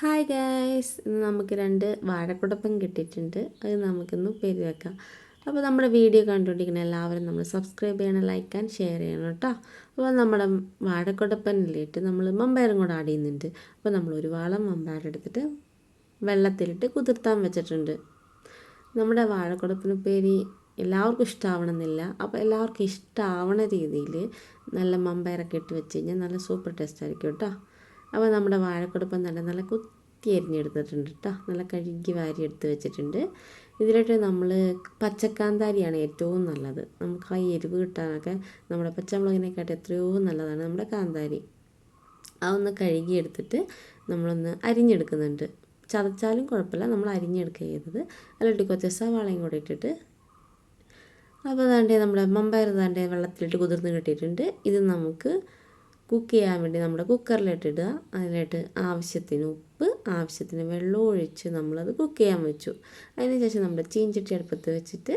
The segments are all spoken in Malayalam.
ഹായ് ഗായ്സ് ഇന്ന് നമുക്ക് രണ്ട് വാഴക്കുടപ്പം കിട്ടിയിട്ടുണ്ട്. അത് നമുക്കിന്ന് പേര് വെക്കാം അപ്പോൾ നമ്മുടെ വീഡിയോ കണ്ടുകൊണ്ടിരിക്കുന്ന എല്ലാവരും നമ്മൾ സബ്സ്ക്രൈബ് ചെയ്യണം ലൈക്ക് ആൻഡ് ഷെയർ ചെയ്യണം കേട്ടോ. അപ്പോൾ നമ്മുടെ വാഴക്കുടപ്പനിലിട്ട് നമ്മൾ മമ്പയറും കൂടെ ആഡ് ചെയ്യുന്നുണ്ട്. അപ്പോൾ നമ്മൾ ഒരു വാളം മമ്പയറെടുത്തിട്ട് വെള്ളത്തിലിട്ട് കുതിർത്താൻ വെച്ചിട്ടുണ്ട്. നമ്മുടെ വാഴക്കുടപ്പിന് പേര് എല്ലാവർക്കും ഇഷ്ടമാവണമെന്നില്ല അപ്പോൾ എല്ലാവർക്കും ഇഷ്ടമാവണ രീതിയിൽ നല്ല മമ്പയറൊക്കെ ഇട്ട് വെച്ച് കഴിഞ്ഞാൽ നല്ല സൂപ്പർ ടേസ്റ്റ് ആയിരിക്കും കേട്ടോ. അപ്പോൾ നമ്മുടെ വാഴക്കുടുപ്പം നല്ല നല്ല കുത്തി അരിഞ്ഞെടുത്തിട്ടുണ്ട് കേട്ടോ. നല്ല കഴുകി വാരി എടുത്ത് വെച്ചിട്ടുണ്ട്. ഇതിലോട്ട് നമ്മൾ പച്ചക്കാന്താരിയാണ് ഏറ്റവും നല്ലത്. നമുക്ക് ആ എരിവ് കിട്ടാനൊക്കെ നമ്മുടെ പച്ചമുളകിനെക്കാട്ടി എത്രയോ നല്ലതാണ് നമ്മുടെ കാന്താരി. അതൊന്ന് കഴുകി എടുത്തിട്ട് നമ്മളൊന്ന് അരിഞ്ഞെടുക്കുന്നുണ്ട്. ചതച്ചാലും കുഴപ്പമില്ല നമ്മൾ അരിഞ്ഞെടുക്കുക ചെയ്തത്. അല്ലെങ്കിൽ കുറച്ച് സവാളയും കൂടെ ഇട്ടിട്ട് അപ്പോൾ താണ്ടേ നമ്മുടെ മമ്പയർ താണ്ടേ വെള്ളത്തിലിട്ട് കുതിർന്ന് കിട്ടിയിട്ടുണ്ട്. ഇത് നമുക്ക് കുക്ക് ചെയ്യാൻ വേണ്ടി നമ്മുടെ കുക്കറിലിട്ടിടുക അതിലിട്ട് ആവശ്യത്തിന് ഉപ്പ് ആവശ്യത്തിന് വെള്ളം ഒഴിച്ച് നമ്മളത് കുക്ക് ചെയ്യാൻ വെച്ചു. അതിന് ശേഷം നമ്മുടെ ചീഞ്ചട്ടി അടുപ്പത്ത് വെച്ചിട്ട്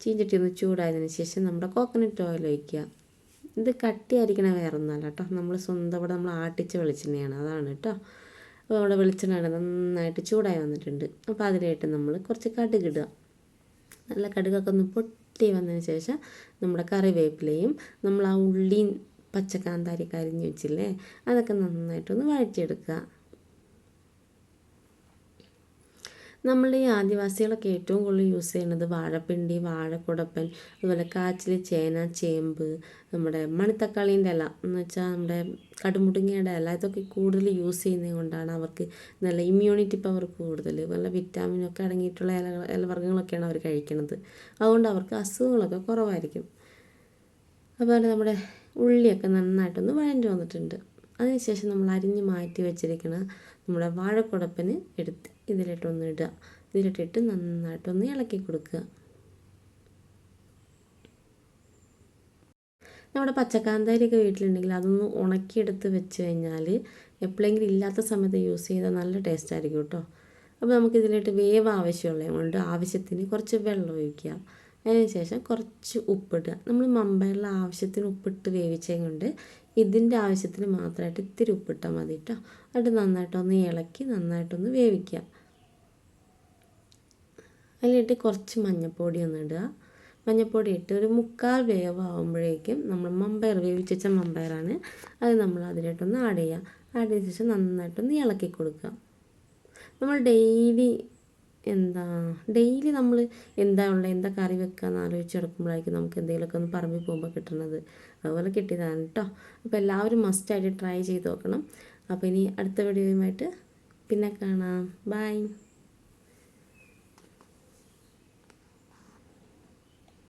ചീഞ്ചട്ടി ഒന്ന് ചൂടായതിന് ശേഷം നമ്മുടെ കോക്കനട്ട് ഓയിൽ ഒഴിക്കുക. ഇത് കട്ടിയായിരിക്കണ ഒന്നല്ല കേട്ടോ നമ്മൾ സ്വന്തം ഇവിടെ നമ്മൾ ആട്ടിച്ച് വെളിച്ചെണ്ണയാണ്. അതാണ് കേട്ടോ അപ്പോൾ അവിടെ വെളിച്ചെണ്ണ നന്നായിട്ട് ചൂടായി വന്നിട്ടുണ്ട്. അപ്പോൾ അതിലായിട്ട് നമ്മൾ കുറച്ച് കടുക് ഇടുക. നല്ല കടുകൊക്കെ ഒന്ന് പൊട്ടി വന്നതിന് ശേഷം നമ്മുടെ കറിവേപ്പിലയും നമ്മൾ ആ ഉള്ളിയും പച്ചക്കാന്താരി കരിഞ്ഞ് വെച്ചില്ലേ? അതൊക്കെ നന്നായിട്ടൊന്ന് വഴറ്റിയെടുക്കുക. നമ്മൾ ഈ ആദിവാസികളൊക്കെ ഏറ്റവും കൂടുതൽ യൂസ് ചെയ്യുന്നത് വാഴപ്പിണ്ടി വാഴക്കുടപ്പൻ അതുപോലെ കാച്ചിൽ ചേന ചേമ്പ് നമ്മുടെ മണിത്തക്കാളീന്റെ ഇല എന്ന് വെച്ചാൽ നമ്മുടെ കടുമുടുങ്ങയുടെ ഇല ഇതൊക്കെ കൂടുതൽ യൂസ് ചെയ്യുന്നത് കൊണ്ടാണ് അവർക്ക് നല്ല ഇമ്മ്യൂണിറ്റി പവർ കൂടുതൽ. നല്ല വിറ്റാമിനൊക്കെ അടങ്ങിയിട്ടുള്ള ഇല ഇലവർഗങ്ങളൊക്കെയാണ് അവർ കഴിക്കുന്നത്. അതുകൊണ്ട് അവർക്ക് അസുഖങ്ങളൊക്കെ കുറവായിരിക്കും. അതുപോലെ നമ്മുടെ ഉള്ളിയൊക്കെ നന്നായിട്ടൊന്ന് വഴഞ്ഞു വന്നിട്ടുണ്ട്. അതിനുശേഷം നമ്മൾ അരിഞ്ഞ് മാറ്റി വെച്ചിരിക്കുന്ന നമ്മുടെ വാഴക്കുടപ്പിന് എടുത്ത് ഇതിലിട്ടൊന്ന് ഇടുക. ഇതിലിട്ടിട്ട് നന്നായിട്ടൊന്ന് ഇളക്കി കൊടുക്കുക. നമ്മുടെ പച്ചക്കാന്താരിയൊക്കെ വീട്ടിലുണ്ടെങ്കിൽ അതൊന്ന് ഉണക്കിയെടുത്ത് വെച്ച് കഴിഞ്ഞാൽ എപ്പോഴെങ്കിലും ഇല്ലാത്ത സമയത്ത് യൂസ് ചെയ്താൽ നല്ല ടേസ്റ്റ് ആയിരിക്കും കേട്ടോ. അപ്പോൾ നമുക്ക് ഇതിലിട്ട് വേവ് ആവശ്യമുള്ളത് കൊണ്ട് ആവശ്യത്തിന് കുറച്ച് വെള്ളം ഒഴിക്കുക. അതിന് ശേഷം കുറച്ച് ഉപ്പിടുക. നമ്മൾ മമ്പയറിൽ ആവശ്യത്തിന് ഉപ്പിട്ട് വേവിച്ചത് കൊണ്ട് ഇതിന്റെ ആവശ്യത്തിന് മാത്രമായിട്ട് ഇത്തിരി ഉപ്പിട്ടാൽ മതി കേട്ടോ അത് നന്നായിട്ടൊന്ന് ഇളക്കി നന്നായിട്ടൊന്ന് വേവിക്കുക. അതിലിട്ട് കുറച്ച് മഞ്ഞൾപ്പൊടി ഒന്ന് ഇടുക. മഞ്ഞൾപ്പൊടി ഇട്ട് ഒരു മുക്കാൽ വേവാകുമ്പോഴേക്കും നമ്മൾ മമ്പയർ വേവിച്ച് മമ്പയറാണ്. അത് നമ്മൾ അതിലോട്ടൊന്ന് ആഡ് ചെയ്യുക. ആഡ് ചെയ്ത ശേഷം നന്നായിട്ടൊന്ന് ഇളക്കി കൊടുക്കുക. നമ്മൾ ഡെയിലി എന്താ ഡെയിലി നമ്മൾ എന്താ ഉള്ളത് എന്താ കറി വെക്കാന്ന് ആലോചിച്ച് കിടക്കുമ്പോഴായിരിക്കും നമുക്ക് എന്തെങ്കിലുമൊക്കെ ഒന്ന് പറമ്പിൽ പോകുമ്പോൾ കിട്ടുന്നത്. അതുപോലെ കിട്ടിയതാണ് കേട്ടോ അപ്പോൾ എല്ലാവരും മസ്റ്റായിട്ട് ട്രൈ ചെയ്ത് നോക്കണം. അപ്പോൾ ഇനി അടുത്ത വീഡിയോയുമായിട്ട് പിന്നെ കാണാം. ബൈ